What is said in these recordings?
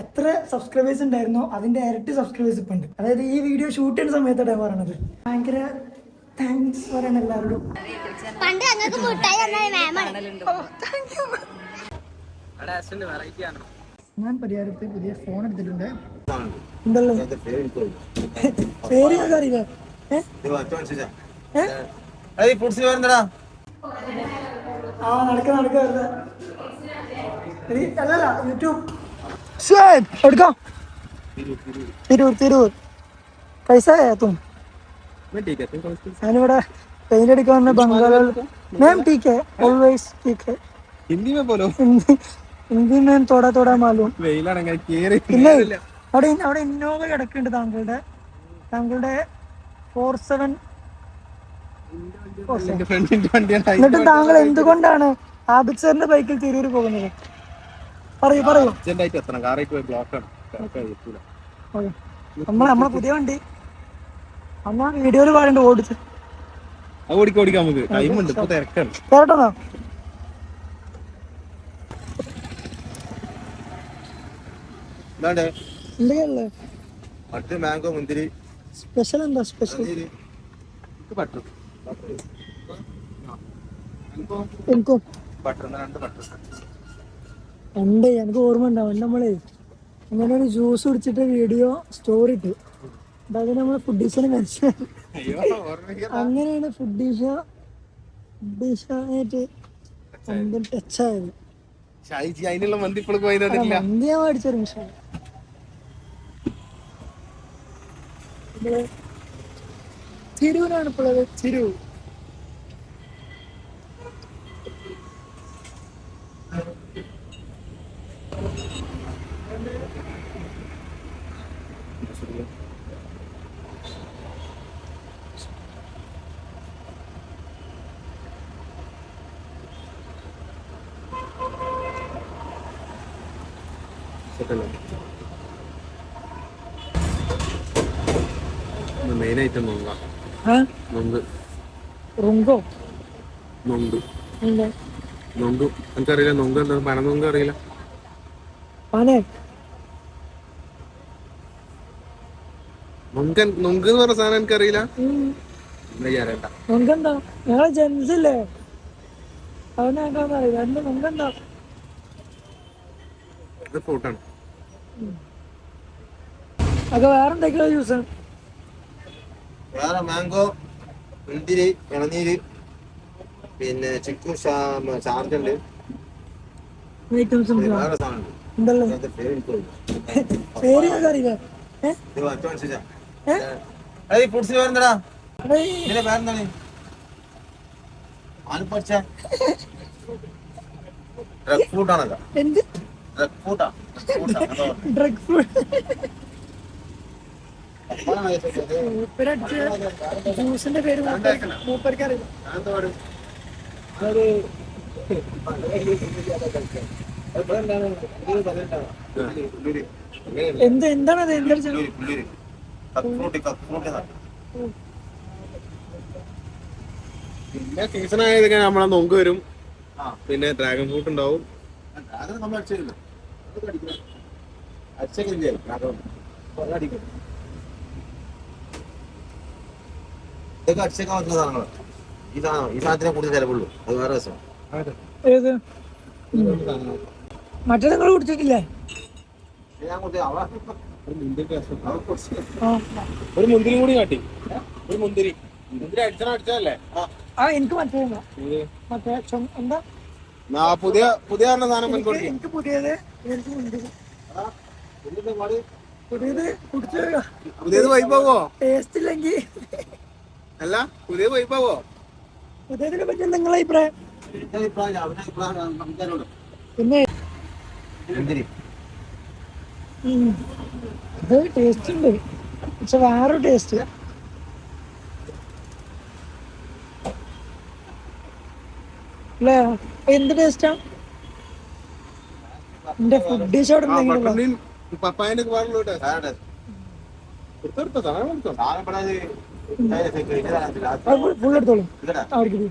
എത്ര സബ്സ്ക്രൈബേഴ്സ് ഉണ്ടായിരുന്നോ? അതിന്റെ ഇരട്ടി സബ്സ്ക്രൈബേഴ്സ് ഇപ്പൊ ഉണ്ട്. അതായത് ഈ വീഡിയോ ഷൂട്ട് ചെയ്യുന്ന സമയത്താണ് പറയണത് ഭയങ്കര താങ്ക്സ് പറയണ എല്ലാവരോടും. പണ്ട് ഞങ്ങൾക്ക് മുട്ടായി ഞാൻ പരിഹാരത്തിൽ പുതിയ ഫോൺ എടുത്തിട്ടുണ്ട്. ഉണ്ടല്ലോ. പേര് ഞാൻ അറിയില്ല. ഏ? ആ നടക്ക നടക്ക അല്ലല്ല യൂട്യൂബ് എടുക്കാം. തിരൂർ തിരൂർ. പൈസ തും? ഞാനിവിടെ പെയിന്റ് അടിക്കാൻ വന്ന ബംഗാൾ മാം ടീക്ക് പോലോ. ഹിന്ദി ഹിന്ദി മാം തോടാ തോടാ മാലൂം. വെയിലാണ് അങ്ങനെ കേറി പിന്നെ അവിടെ അവിടെ ഇന്നോവ കിടക്കുന്നുണ്ട് താങ്കളുടെ താങ്കളുടെ ഫോർ സെവൻ എന്നിട്ട് താങ്കൾ എന്തുകൊണ്ടാണ് ആബിദ് സാറിന്റെ ബൈക്കിൽ തിരൂർ പോകുന്നത്? പറയൂ പറയൂ. എത്തണം. കാറായിട്ട് പോയി. നമ്മളെ നമ്മളെ പുതിയ വണ്ടി. അമ്മ വീഡിയോയിൽ പാടുണ്ട് ഓടിച്ച്. ഓടിക്കാം നമുക്ക്. ഇപ്പൊ തിരക്കാണ്. കേട്ടോ എന്താണ്ട് എന്തൊക്കെയല്ലേ മറ്റ് മാംഗോ മുന്തിരി. സ്പെഷ്യൽ എന്താ? സ്പെഷ്യൽ? ബട്ടർ എനിക്കും? ഉണ്ട് എനിക്ക് ഓർമ്മ ഉണ്ടാവും നമ്മളെ ഇങ്ങനെ ഒരു ജ്യൂസ് കുടിച്ചിട്ട് വീഡിയോ സ്റ്റോറി ഇട്ടു. അതായത് നമ്മൾ ഫുഡീസിനെ കഴിച്ച. അയ്യോ ഓർമ്മ അങ്ങനെയാണ് ഫുഡീഷ ഫുഡീഷായിട്ട് ടച്ച് ആയത് ഷായിജി അതിനുള്ള മന്തി ഇപ്പോൾ പോയി ആ, തന്നില്ല മന്തി ഞാൻ മേടിച്ചൊരു നിമിഷം. ഇത് തിരൂരാണ് ഇപ്പോൾ തിരൂർ മെയിൻ ഐറ്റം നൊങ്ക റുങ്കോ? നൊങ്ക് നൊങ്ക് എനിക്കറിയില്ല നൊങ്ക് എന്താ? പണം നൊങ്ക് അറിയില്ല. പാനെ? നൊങ്ക് നൊങ്ക് എന്ന് പറഞ്ഞ സാധനം എനിക്കറിയില്ല. നുങ്കെന്താ ഞങ്ങളെ അറിയില്ല. നുങ്കെന്താ ഇത് ഫ്രൂട്ടാണ് അതൊക്കെ വേറെ എന്തൊക്കെയാ ജ്യൂസ്? വേറെ മാംഗോ മുന്തിരി ഇളനീര് പിന്നെ ചിക്കു ചാർജ് ഉണ്ട് ഐറ്റംസ് വേറെ സാധനം ഉണ്ടല്ലോ ഉണ്ട് പേര് അറിയില്ല? ഫുഡ്സ് വരുന്നടാ ഏയ്, ഇതിന്റെ പേരെന്താണ്? ആൽപ്പച്ച ഡ്രഗ് ഫ്രൂട്ടാണല്ലോ. ജ്യൂസിന്റെ പേര് മൂപ്പർക്ക് അറിയില്ല എന്ത് എന്താണത്? പിന്നെ സീസൺ ആയതൊക്കെ നമ്മളെ നൊങ്ക് വരും. പിന്നെ ഡ്രാഗൺ ഫ്രൂട്ട് ഉണ്ടാവും. ഇതൊക്കെ അടിച്ചേക്കാൻ പറ്റുന്ന സാധനങ്ങളാണ് ഈ സാധനം ഈ സാധനത്തിനെ കൂടുതൽ ചിലവുള്ളൂ അത് വേറെ രസം ഏത് മറ്റേ നിങ്ങൾ കുടിച്ചിട്ടില്ലേ ഒരു മുന്തിരി കൂടി കാട്ടി. ഒരു മുന്തിരി. മുന്തിരി അടിച്ചാൽ അടിച്ചതല്ലേ? ആ എനിക്ക് മറ്റേ. മറ്റേ എന്താ? പുതിയ പുതിയ സാധനം എനിക്ക് പുതിയത് പുതിയത് പുതിയത് വൈപ്പാവോ ടേസ്റ്റ് ഇല്ലെങ്കിൽ അല്ല പുതിയത് വൈപ്പാവോ പുതിയതിനെ പറ്റി നിങ്ങളെ അഭിപ്രായം? പിന്നെ? ഇത് ടേസ്റ്റ് ഉണ്ട്. പക്ഷെ വേറൊരു ടേസ്റ്റ് അല്ലേ എന്ത് ടേസ്റ്റാ എന്റെ ഫുഡ് ഡിഷ് അവിടെ പപ്പായന്റെ ഫുൾ എടുത്തോളൂ. അവർക്ക് ഇത്.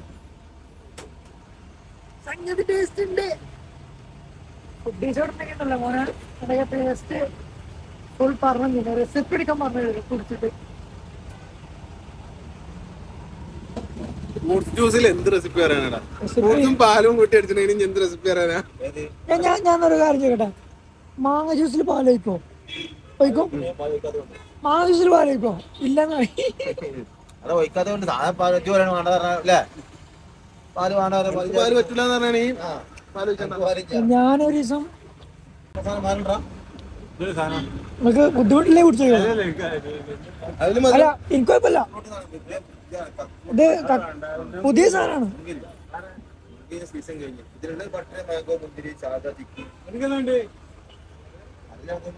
സംഗതി ടേസ്റ്റ് ഉണ്ട് ഫുഡ് മോനെ? ടേസ്റ്റ് ഫുൾ പറഞ്ഞില്ല റെസിപ്പി എടുക്കാൻ പറഞ്ഞു കുടിച്ചിട്ട്. ഫ്രൂട്ട്സ് ജ്യൂസിൽ എന്ത് റെസിപ്പി പറയാനാടാ? ഫ്രൂട്ട്സും പാലും കൂട്ടി അടിച്ചിട്ടുണ്ടെങ്കിൽ എന്ത് റെസിപ്പി പറയാനാ? ഞാൻ ഒരു കാര്യം ചെയ്യട്ടെ മാങ്ങ ജ്യൂസിൽ പാൽ ഒഴിക്കോ? വയ്ക്കോ മാങ്ങ ജ്യൂസിൽ പാൽ ഒഴിക്കോ? ഇല്ലെന്ന് അത് ഒഴിക്കാതെ കൊണ്ട് സാധനം പാൽ വെച്ച് പറയണം വേണ്ട പറഞ്ഞ പാൽ വേണ്ട പറ്റില്ല എന്ന്. ഞാനൊരു ദിവസം സാധനം നമുക്ക് ബുദ്ധിമുട്ടില്ലേ കുടിച്ചോ അല്ല എനിക്ക് കുഴപ്പമില്ല. ഇത് പുതിയ സാധനമാണ് സീസൺ കഴിഞ്ഞു ഇതിലുള്ള ബട്ടർ മാംഗോ മുന്തിരി സാദാ ചിക്കി എനിക്കെന്തുണ്ട് അത് നമുക്കൊന്നും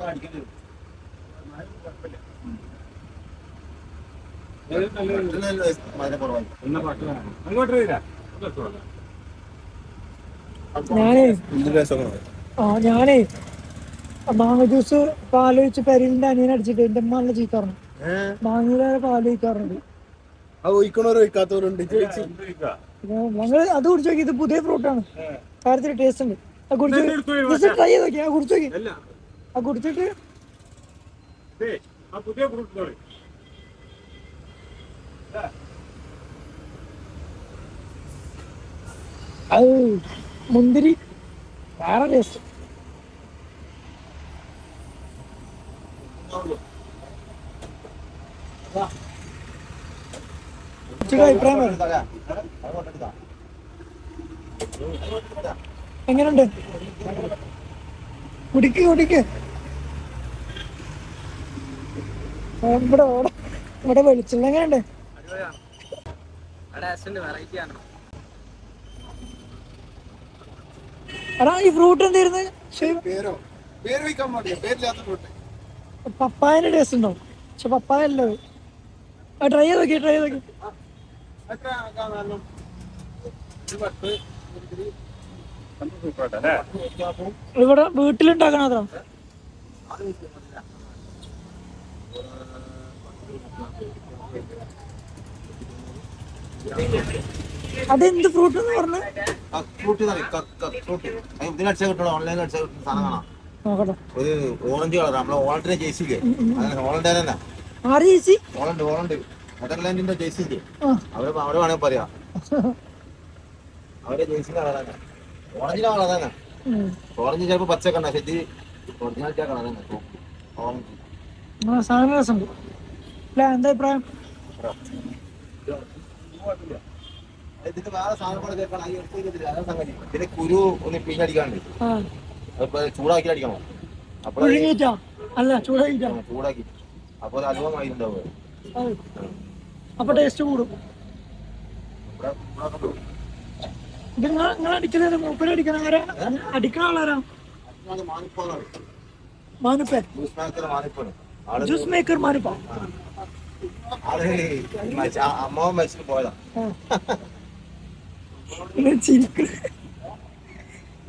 വരാ ഞാനേ മാങ്ങ ജ്യൂസ് പാലൊഴിച്ച് പെരലിന്റെ അനിയൻ അടിച്ചിട്ട് എന്റെ അമ്മ നല്ല ചീത്ത പറഞ്ഞു മാങ്ങയുടെ പാൽ ഒഴിക്കാറുണ്ട് അത് ഒഴിക്കണവരും ഒഴിക്കാത്തവരുണ്ട്. ചേച്ചി ഞങ്ങൾ അത് കുടിച്ചു നോക്കി. ഇത് പുതിയ ഫ്രൂട്ടാണ് കാര്യത്തിൽ ടേസ്റ്റ് ഉണ്ട്. അത് കുടിച്ചു ട്രൈ ചെയ്ത് നോക്കി. ആ കുടിച്ചു നോക്കി. അല്ല. ആ കുടിച്ചിട്ട് ആ പുതിയ ഫ്രൂട്ട് അത് മുന്തിരി. വേറെ ടേസ്റ്റ് ഉച്ചയ്ക്ക് അഭിപ്രായം എങ്ങനുണ്ട്? കുടിക്ക് കുടിക്ക്. ഇവിടെ ഓട ഇവിടെ വെളിച്ചെണ്ണ എങ്ങനെയുണ്ട് എടാ ഈ ഫ്രൂട്ട് എന്തായിരുന്നു പപ്പായന്റെ ടേസ്റ്റ് ഉണ്ടോ? പക്ഷെ പപ്പായ അല്ല അത്. ആ ട്രൈ ചെയ്ത് നോക്കി ട്രൈ ചെയ്ത് നോക്കി. എത്ര കാരണം പത്ത് ഇവിടെ വീട്ടിലുണ്ടാക്കണ അത്ര? അതെന്ത് ഫ്രൂട്ട് എന്ന് പറഞ്ഞ? ഇതിനടിച്ചാൽ കിട്ടണം ഓൺലൈനിൽ അടിച്ചാൽ കിട്ടുന്ന സാധനം കാണാം. നോക്കട്ടെ. ഒരു ഓറഞ്ച് കളർ നമ്മളെ ഓളണ്ടിനെ ജയിച്ചില്ലേ? ഓളണ്ടേ തന്നെ. ആറ് ഓളണ്ട് ഓളണ്ട്. നെതർലാൻഡിന്റെ ജേഴ്സി അവർ അവിടെ വേണേ പറയാ. അവരെ ജേഴ്സിന്റെ കളറാണ്. ഓറഞ്ചിന്റെ ഉം. ഓറഞ്ച് ചിലപ്പോ പച്ച കണ്ട ശരി ഇത് ഒറിജിനാലിറ്റി കളർ തന്നെ ഓറഞ്ച്. ആ സാധനം രസമുണ്ട്. അല്ല എന്താ അഭിപ്രായം? ഇതിന്റെ വേറെ സാധനം കൂടെ കേൾക്കണം ഈ എടുത്ത് അതാണ് സംഗതി. ഇതിന്റെ കുരു ഒന്ന് പിഴിഞ്ഞടിക്കാണ്ട് ആ. അപ്പൊ ചൂടാക്കി അടിക്കണോ. അപ്പൊ ചൂടാക്കി. അപ്പൊ അത്. അപ്പൊ ടേസ്റ്റ് കൂടും. ഇത് നിങ്ങൾ നിങ്ങൾ അടിക്കുന്നത് മൂപ്പര് അടിക്കണ ആരാ? അടിക്കണ ആളാരാ? മാനുപ്പേ ജ്യൂസ് മേക്കർ മാനുപ്പ.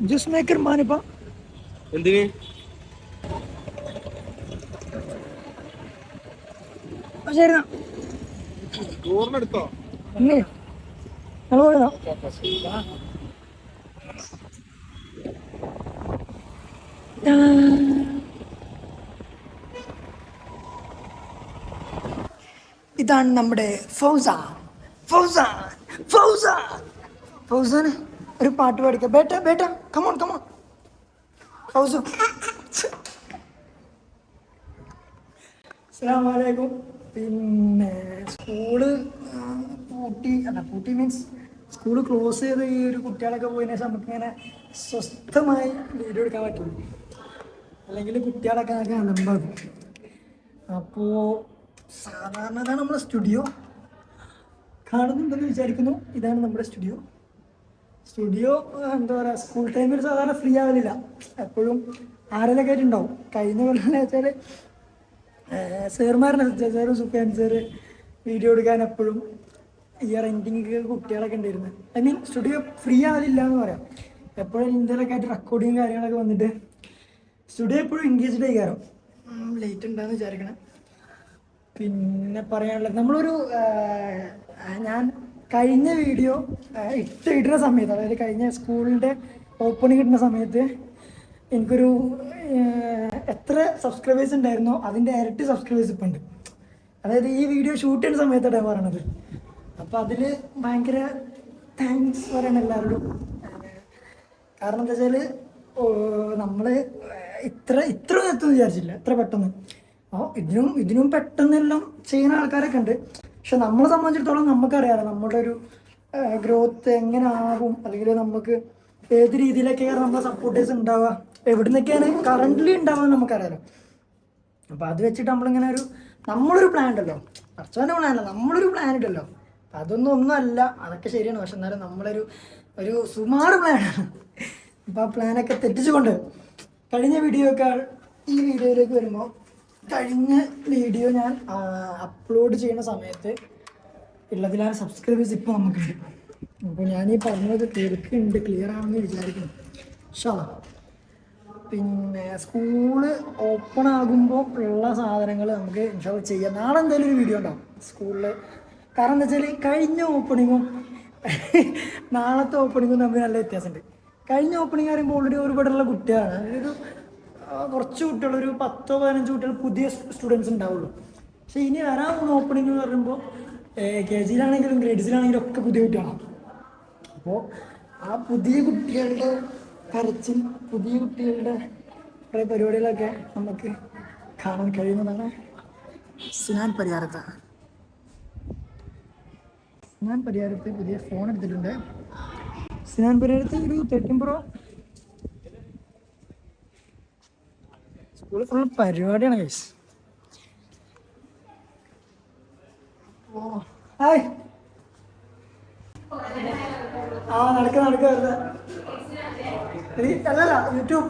ജ്യൂസ് മേക്കർ മാനുപ്പ. എന്തിന്? ശരി പോയതാ ഇതാണ് നമ്മുടെ ഫൗസാൻ. ഫൗസാൻ. ഫൗസാൻ. ഫൗസാൻ ഒരു പാട്ട് പാടിക്ക. Beta Beta come on come on ഫൗസു. അസ്സലാമലൈക്കും പിന്നെ സ്കൂൾ പൂട്ടി അല്ല പൂട്ടി മീൻസ് സ്കൂൾ ക്ലോസ് ചെയ്ത് ഈ ഒരു കുട്ടികളൊക്കെ പോയതിനെ ശേഷം നമുക്ക് ഇങ്ങനെ സ്വസ്ഥമായി വീഡിയോ എടുക്കാൻ പറ്റുള്ളൂ അല്ലെങ്കിൽ കുട്ടികളൊക്കെ ആകെ അലമ്പാകും. അപ്പോൾ സാധാരണ ഇതാണ് നമ്മുടെ സ്റ്റുഡിയോ കാണുന്നുണ്ടെന്ന് വിചാരിക്കുന്നു. ഇതാണ് നമ്മുടെ സ്റ്റുഡിയോ സ്റ്റുഡിയോ എന്താ പറയുക സ്കൂൾ ടൈമിൽ സാധാരണ ഫ്രീ ആവലില്ല. എപ്പോഴും ആരെല്ലാം ആയിട്ട് ഉണ്ടാവും കഴിഞ്ഞ കൊല്ലം വെച്ചാൽ സാറുമാരുടെ സാറും സുഫിയാൻ സാറ് വീഡിയോ എടുക്കാൻ എപ്പോഴും ഇയർ എൻഡിങ് കുട്ടികളൊക്കെ ഉണ്ടായിരുന്നു. ഐ മീൻ സ്റ്റുഡിയോ ഫ്രീ ആവില്ല എന്ന് പറയാം. എപ്പോഴും ഇന്ത്യയിലൊക്കെ ആയിട്ട് റെക്കോർഡിങ് കാര്യങ്ങളൊക്കെ വന്നിട്ട് സ്റ്റുഡിയോ എപ്പോഴും എൻഗേജ്ഡ് ആയി കയറും ലേറ്റ് ഉണ്ടാന്ന് വിചാരിക്കണം. പിന്നെ പറയാനുള്ളത് നമ്മളൊരു ഞാൻ കഴിഞ്ഞ വീഡിയോ ഇട്ട് ഇടുന്ന സമയത്ത് അതായത് കഴിഞ്ഞ സ്കൂളിന്റെ ഓപ്പണിംഗ് ഇടുന്ന സമയത്ത് എനിക്കൊരു എത്ര സബ്സ്ക്രൈബേഴ്സ് ഉണ്ടായിരുന്നോ അതിന്റെ ഇരട്ടി സബ്സ്ക്രൈബേഴ്സ് ഇപ്പം ഉണ്ട്. അതായത് ഈ വീഡിയോ ഷൂട്ട് ചെയ്യുന്ന സമയത്താണ് പറയണത്. അപ്പോൾ അതിൽ ഭയങ്കര താങ്ക്സ് പറയണം എല്ലാവരോടും. കാരണം എന്താ വെച്ചാൽ നമ്മൾ ഇത്ര ഇത്ര എത്തും വിചാരിച്ചില്ല. ഇത്ര പെട്ടെന്ന്. അപ്പോൾ ഇതിനും ഇതിനും പെട്ടെന്നെല്ലാം ചെയ്യുന്ന ആൾക്കാരൊക്കെ ഉണ്ട്. പക്ഷെ നമ്മളെ സംബന്ധിച്ചിടത്തോളം നമുക്കറിയാമല്ലോ നമ്മുടെ ഒരു ഗ്രോത്ത് എങ്ങനെ ആകും? അല്ലെങ്കിൽ നമുക്ക് ഏത് രീതിയിലൊക്കെയാണ് നമ്മുടെ സപ്പോർട്ടേഴ്സ് ഉണ്ടാവുക? എവിടെ നിന്നൊക്കെയാണ് ഉണ്ടാവുന്നത് നമുക്കറിയാലോ. അപ്പോൾ അത് വെച്ചിട്ട് നമ്മളിങ്ങനെ ഒരു നമ്മളൊരു പ്ലാൻ ഉണ്ടല്ലോ. അർച്ചവന്റെ പ്ലാൻ അല്ല നമ്മളൊരു പ്ലാൻ ഉണ്ടല്ലോ അതൊന്നും ഒന്നുമല്ല അതൊക്കെ ശരിയാണ്. പക്ഷെ എന്നാലും നമ്മളൊരു ഒരു സുമാറ് പ്ലാനാണ് അപ്പോൾ ആ പ്ലാനൊക്കെ തെറ്റിച്ചുകൊണ്ട് കഴിഞ്ഞ വീഡിയോക്കാൾ ഈ വീഡിയോയിലേക്ക് വരുമ്പോൾ കഴിഞ്ഞ വീഡിയോ ഞാൻ അപ്ലോഡ് ചെയ്യുന്ന സമയത്ത് ഉള്ളതിലാണ് സബ്സ്ക്രൈബേഴ്സ് ഇപ്പോൾ നമുക്കുണ്ട് അപ്പോൾ ഞാൻ ഈ പറഞ്ഞത് കേൾക്കുന്നുണ്ട് ക്ലിയർ ആണെന്ന് വിചാരിക്കുന്നു. ഷാ പിന്നെ സ്കൂൾ ഓപ്പൺ ആകുമ്പോൾ ഉള്ള സാധനങ്ങൾ നമുക്ക് ഇൻഷാൽ ചെയ്യാം. നാളെ എന്തായാലും ഒരു വീഡിയോ ഉണ്ടാവും സ്കൂളിൽ കാരണം എന്താ വെച്ചാൽ കഴിഞ്ഞ ഓപ്പണിങ്ങും നാളത്തെ ഓപ്പണിങ്ങും തമ്മിൽ നല്ല വ്യത്യാസമുണ്ട്. കഴിഞ്ഞ ഓപ്പണിംഗ് പറയുമ്പോൾ ഓൾറെഡി ഒരുപാടുള്ള കുട്ടികളാണ്. ഒരു കുറച്ച് കുട്ടികൾ ഒരു പത്തോ പതിനഞ്ച് കുട്ടികൾ പുതിയ സ്റ്റുഡൻസ് ഉണ്ടാവുള്ളൂ. പക്ഷെ ഇനി വരാൻ പോകുന്ന ഓപ്പണിംഗ് എന്ന് പറയുമ്പോൾ കെ ജിയിലാണെങ്കിലും ഗ്രേഡ്സിലാണെങ്കിലും ഒക്കെ പുതിയ കുട്ടികളാണ്. അപ്പോൾ ആ പുതിയ കുട്ടികളുടെ കരച്ചിൽ പുതിയ കുട്ടികളുടെ കുറേ പരിപാടികളൊക്കെ നമുക്ക് കാണാൻ കഴിയുന്നതാണ്. സ്നാൻ പരിഹാരത്ത് സ്നാൻ പരിഹാരത്ത് പുതിയ ഫോൺ എടുത്തിട്ടുണ്ട്. സ്നാൻ പരിഹാരത്ത് ഒരു തേർട്ടീൻ പ്രോ സ്കൂളിൽ ഫുൾ പരിപാടിയാണ് ഗൈസ് ഓ ഹായ്. ആ നടക്ക നടക്ക അല്ലല്ല യൂട്യൂബ്.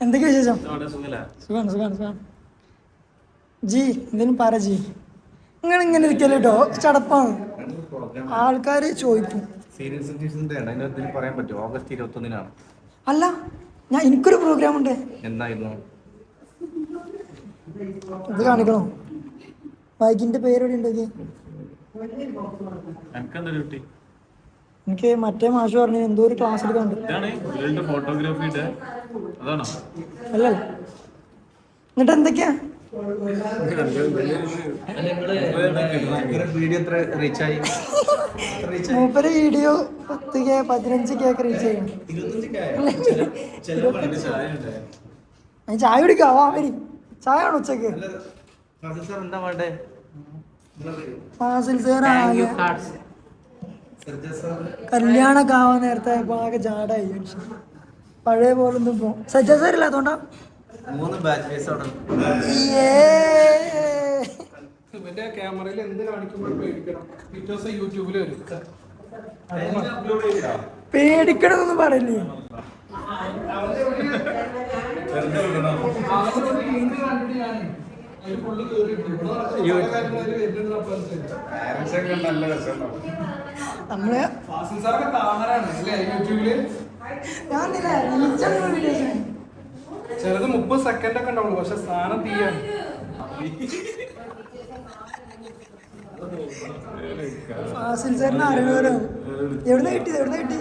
എന്തൊക്കെ വിശേഷം? സുഖാണ് സുഖാണ് സുഖാണ്. ജി എന്തേലും പറ ജി. നിങ്ങൾ ഇങ്ങനെ ഇരിക്കല്ലോ കേട്ടോ ചടപ്പാണ്. ആൾക്കാർ ചോദിക്കും. അല്ല ഞാൻ എനിക്കൊരു പ്രോഗ്രാം ഉണ്ട് എന്തായിരുന്നു ഇത് കാണിക്കണോ? ബൈക്കിന്റെ പേര് എവിടെ ഡ്യൂട്ടി എനിക്ക് മറ്റേ മാഷ് പറഞ്ഞു എന്തോ ഒരു ക്ലാസ് എടുക്കാണ്ട് ഇതാണ് വേൾഡ് ഫോട്ടോഗ്രാഫിയുടെ അതാണോ? അല്ലല്ല എന്നിട്ട് എന്തൊക്കെയാ? വീഡിയോ എത്ര റീച്ച് ആയി മൂപ്പര് വീഡിയോ പത്ത് കെ പതിനഞ്ച് കെ ഒക്കെ റീച്ച് ചെയ്യണം. അതിന് ചായ കുടിക്കാം വാ വരി. ചായ ആണോ ഉച്ചയ്ക്ക്? കല്യാണമൊക്കെ ആവാൻ നേരത്തെ ആകെ ജാടായി പഴയ പോലെ ഒന്നും പോ സജ്ജ സാർ ഇല്ലാത്തോണ്ടാ മൂന്ന് ബാച്ച് ഇവന്റെ ക്യാമറയിൽ എന്ത് കാണിക്കുമ്പോഴും പേടിക്കണം. പിറ്റേ ദിവസം യൂട്യൂബിൽ വരും. പേടിക്കണമെന്നൊന്നും പറയില്ലേ? നമ്മൾ ചിലത് മുപ്പത് സെക്കൻഡ് ഒക്കെ ഉണ്ടാവുള്ളൂ പക്ഷെ സാധനം തീയാണ്. ഫാസിൽ സാറിന് അറിയണവരോ എവിടുന്ന് കിട്ടി എവിടുന്ന് കിട്ടി?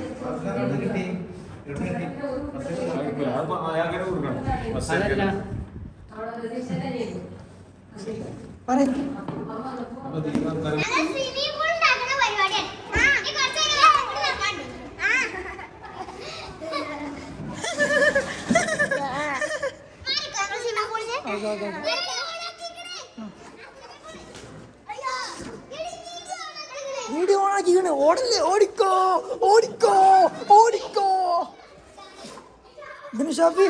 വീഡിയോ ഓണാക്കിക്കണേ ഓടില്ലേ ഓടിക്കോ ഓടിക്കോ ഇതിന് ഷാഫി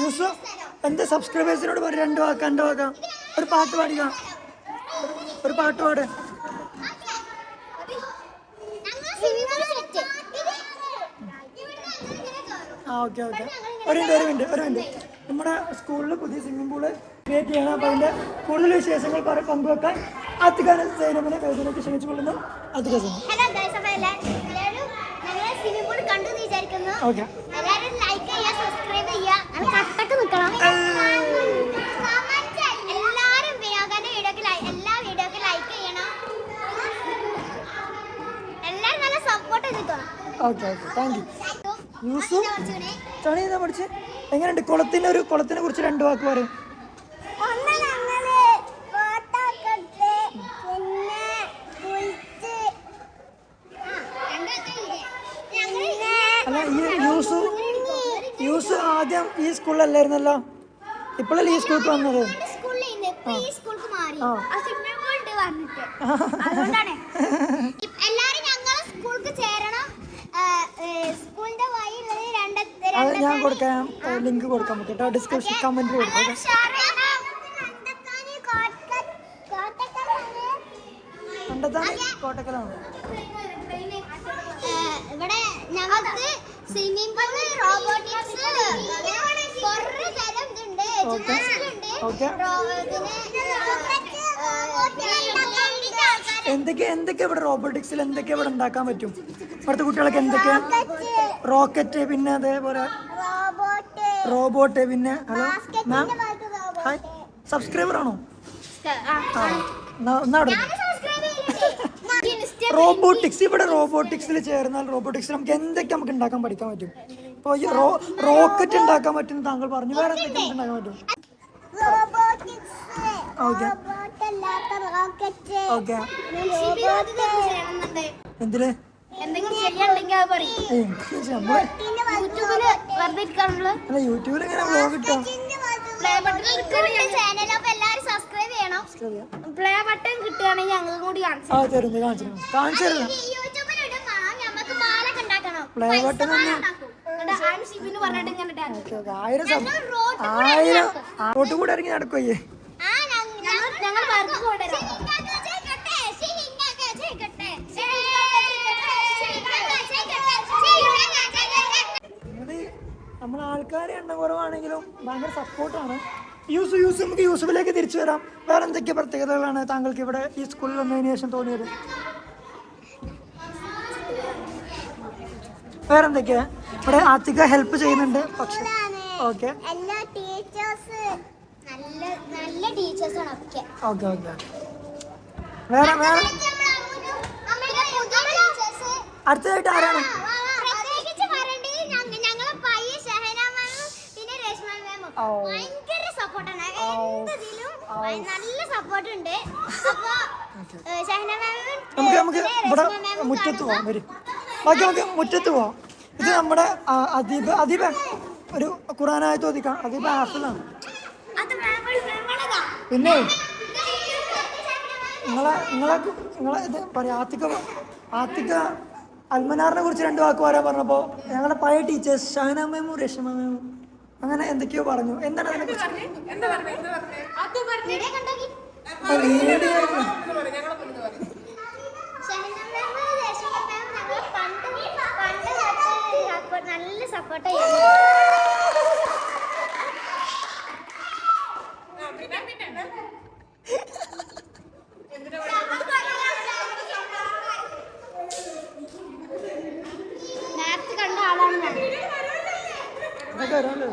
യൂസഫ് എന്റെ സബ്സ്ക്രൈബേഴ്സിനോട് പറ രണ്ട് വാക്ക് രണ്ട് വാക്കാം. ഒരു പാട്ട് പാടിക്ക? ഒരു പാട്ട് പാട്. ആ ഓക്കെ ഓക്കെ. ഒരു മിനിറ്റ് ഒരു മിനിറ്റ് ഒരു മിനിറ്റ്. നമ്മുടെ സ്കൂളിൽ പുതിയ സ്വിമ്മിംഗ് പൂൾ ക്രിയേറ്റ് ചെയ്യണം അപ്പോൾ അതിന്റെ കൂടുതൽ വിശേഷങ്ങൾ പറ പങ്കുവെക്കാൻ അത്തിക്കാന സൈനമിനെ വേദനയ്ക്ക് ക്ഷണിച്ചുകൊള്ളുന്നു. അത്തിക സൈനം. ഹലോ ഗൈസ് അപ്പോൾ എല്ലാവരും എല്ലാവരും ഞങ്ങൾ സ്വിമ്മിംഗ് പൂൾ കണ്ടു എന്ന് വിചാരിക്കുന്നു. Okay. Okay okay thank you യൂസും ചണി എന്താ പഠിച്ച്. എങ്ങനെയുണ്ട്? കുളത്തിന്റെ ഒരു കുളത്തിനെ കുറിച്ച് രണ്ട് വാക്ക് പറയും ഒന്ന് ഞങ്ങൾ ഫോട്ടോ ഒക്കെ എടുത്ത് പിന്നെ കുളിച്ച് അല്ല ഈ യൂസ് യൂസ് ആദ്യം ഈ സ്കൂളിലല്ലായിരുന്നല്ലോ ഇപ്പോഴല്ലേ ഈ സ്കൂൾക്ക് വന്നത് സ്കൂളിൽ ഇപ്പൊ ഈ സ്കൂൾക്ക് മാറി ആ. ആ സ്വിമ്മിംഗ് പൂൾ ഉണ്ട് പറഞ്ഞിട്ട് അതുകൊണ്ടാണ് ഇപ്പ- എല്ലാരും ഞങ്ങളെ സ്കൂൾക്ക് ചേരണം ആ, ഇപ്പോഴല്ലേ സ്കൂളിന്റെ സ്കൂളിൽ രണ്ട് അത് ഞാൻ കൊടുക്കാം. ലിങ്ക് കൊടുക്കാം പറ്റും കേട്ടോ. ഡിസ്ക്രിപ്ഷൻ കമന്റ് കൊടുക്കാം കോട്ടക്കലാണ്. കണ്ടെത്താൻ കോട്ടക്കലാണ്. ഇവിടെ ഞങ്ങൾക്ക് സ്വിമ്മിംഗ് പൂൾ റോബോട്ടിക്സ് എന്തൊക്കെ എന്തൊക്കെ ഇവിടെ റോബോട്ടിക്സിൽ എന്തൊക്കെ ഇവിടെ ഉണ്ടാക്കാൻ പറ്റും? ഇവിടുത്തെ കുട്ടികൾക്ക് എന്തൊക്കെ? റോക്കറ്റ്. പിന്നെ അതേപോലെ റോബോട്ട്. റോബോട്ട് പിന്നെ ഹലോ മാം? ഹായ്. സബ്സ്ക്രൈബർ ആണോ. റോബോട്ടിക്സ് ഇവിടെ റോബോട്ടിക്സിൽ ചേർന്നാൽ റോബോട്ടിക്സിൽ നമുക്ക് എന്തൊക്കെ നമുക്ക് ഉണ്ടാക്കാൻ പഠിക്കാൻ പറ്റും? റോക്കറ്റ് ഉണ്ടാക്കാൻ പറ്റും താങ്കൾ പറഞ്ഞു. വേറെ എന്തൊക്കെ ഉണ്ടാക്കാൻ പറ്റും? എന്തിൽ അല്ല യൂട്യൂബിൽ ഇങ്ങനെ വ്ലോഗ് ഇട്ടാ. പ്ലേ ബട്ടൺ കിട്ടുകയാണെങ്കിൽ ഞങ്ങൾ കൂടി കാണിച്ചു കാണിച്ചു കാണിച്ചു പ്ലേ ബട്ടൺ ആയിരം ആയിരം. റോട്ട് കൂടെ ഇറങ്ങി നടക്കോയ്യേ. നമ്മൾ ആൾക്കാരെ എണ്ണം കുറവാണെങ്കിലും ഭയങ്കര സപ്പോർട്ടാണ് യൂസ് യൂസ് നമുക്ക് യൂസഫിലേക്ക് തിരിച്ചു വരാം. വേറെ എന്തൊക്കെ പ്രത്യേകതകളാണ് താങ്കൾക്ക് ഇവിടെ ഈ സ്കൂളിൽ വന്നതിന് ശേഷം തോന്നിയത്? വേറെ എന്തൊക്കെയാ ഇവിടെ ആത്തിക ഹെൽപ്പ് ചെയ്യുന്നുണ്ട്. പക്ഷെ ഓക്കെ വേറെ വേറെ അടുത്തതായിട്ട് ആരാണ്? നല്ല സപ്പോർട്ട് ഉണ്ട്. നമുക്ക് നമുക്ക് ഇവിടെ മുറ്റത്ത് പോവാം. വരും. ബാക്കി നമുക്ക് മുറ്റത്ത് പോവാം ഇത് നമ്മുടെ അദീപ് അദീബ് അദീബ് ഒരു ഖുറാനായി തോന്നിക്കാം. അദീബ് ഹാഫിലാണ്. പിന്നെ? നിങ്ങളെ നിങ്ങളെ നിങ്ങളെ ഇത് പറയാം. ആത്തിക്ക ആത്തിക്ക അൽമനാറിനെ കുറിച്ച് രണ്ട് വാക്ക് പറയാൻ പറഞ്ഞപ്പോൾ ഞങ്ങളുടെ പഴയ ടീച്ചേഴ്സ് ഷഹന മേമും രശ്മ മേമും അങ്ങനെ എന്തൊക്കെയോ പറഞ്ഞു. എന്താണ് അതിനെ കുറിച്ച്? വീഡിയോ കണ്ടോക്കി? ഷഹന മാമും രേഷ്മ മാമും ഞങ്ങളെ പണ്ട് പണ്ട് തൊട്ട് support- നല്ല സപ്പോർട്ട് ചെയ്യുന്നു നേരത്തെ കണ്ട ആളാണ് ഞാൻ. അതൊക്കെ അറിയാമല്ലോ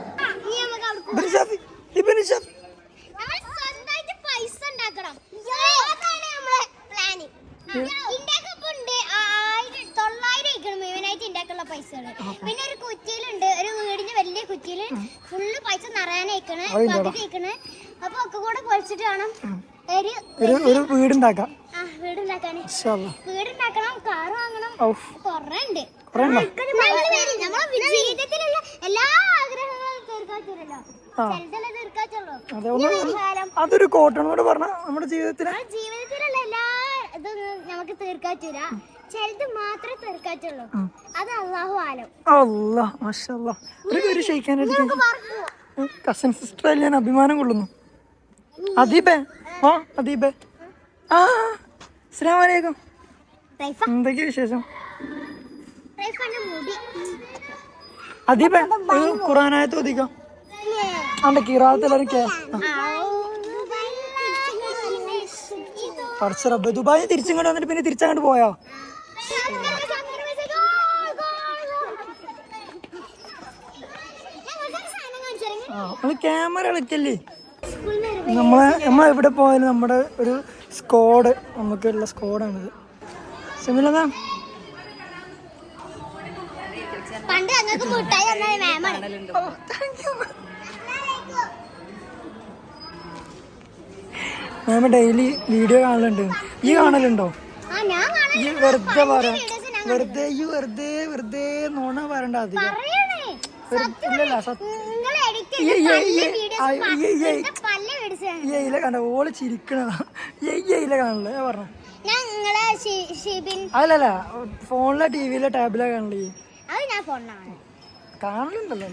ഇനി അപ്പൊ ഒക്കെ കൂടെ കുഴച്ചിട്ട് വേണം ഒരു ഒരു വീടുണ്ടാക്കാം. വീടുണ്ടാക്കണം കാർ വാങ്ങണം. കൊറേ ഉണ്ട്. എല്ലാ ആഗ്രഹങ്ങളും അതൊരു കോട്ടണോട് കൂടെ പറഞ്ഞ നമ്മുടെ ജീവിതത്തിന് ജീവിതത്തിലുള്ള എല്ലാ ഇതൊന്നും നമുക്ക് തീർക്കാറ്റൂല ചിലത് മാത്രമേ തീർക്കാറ്റുള്ളൂ അത് അള്ളാഹു ആലം. അല്ല മാഷല്ല ഒരു ഷെയ്ക്കാനായിട്ട് കസിൻ സിസ്റ്റർ ഞാൻ അഭിമാനം കൊള്ളുന്നു. അദീബേ. ആ അദീബേ. ആ അസ്സലാമു അലൈക്കും. റൈഫ എന്തൊക്കെയാ വിശേഷം? അദീബേ ഒരു ഖുറാനായത്ത് ഒതിക്കാം അന്റെ കിറാത്തിലും കേ പഠിച്ച റബ്ബ് ദുബായി തിരിച്ചിങ്ങോട്ട് വന്നിട്ട് പിന്നെ തിരിച്ചങ്ങോട്ട് പോയോ? നമ്മൾ ക്യാമറ കളിക്കല്ലേ? നമ്മളെ നമ്മൾ എവിടെ പോയാലും നമ്മുടെ ഒരു സ്കോഡ് നമുക്കുള്ള സ്കോഡാണിത് സിമിലതാ? പണ്ട് ഞങ്ങൾക്ക് മുട്ടായി തന്നത് മാമാണ് മാമ ഡെയിലി വീഡിയോ കാണലുണ്ട്. ഈ കാണലുണ്ടോ? ഈ വെറുതെ പറ. വെറുതെ ഈ വെറുതെ വെറുതെ നോണ പറയണ്ട അധികം ഇല്ലല്ല സത്യം. കണ്ട? ഓൾ ചിരിക്കണതാ. ഇല കാണല്ലേ ഞാൻ പറഞ്ഞു. അല്ലല്ല ഫോണിലെ ടി വിയിലെ ടാബിലെ കാണില്ലേ കാണലുണ്ടല്ലോ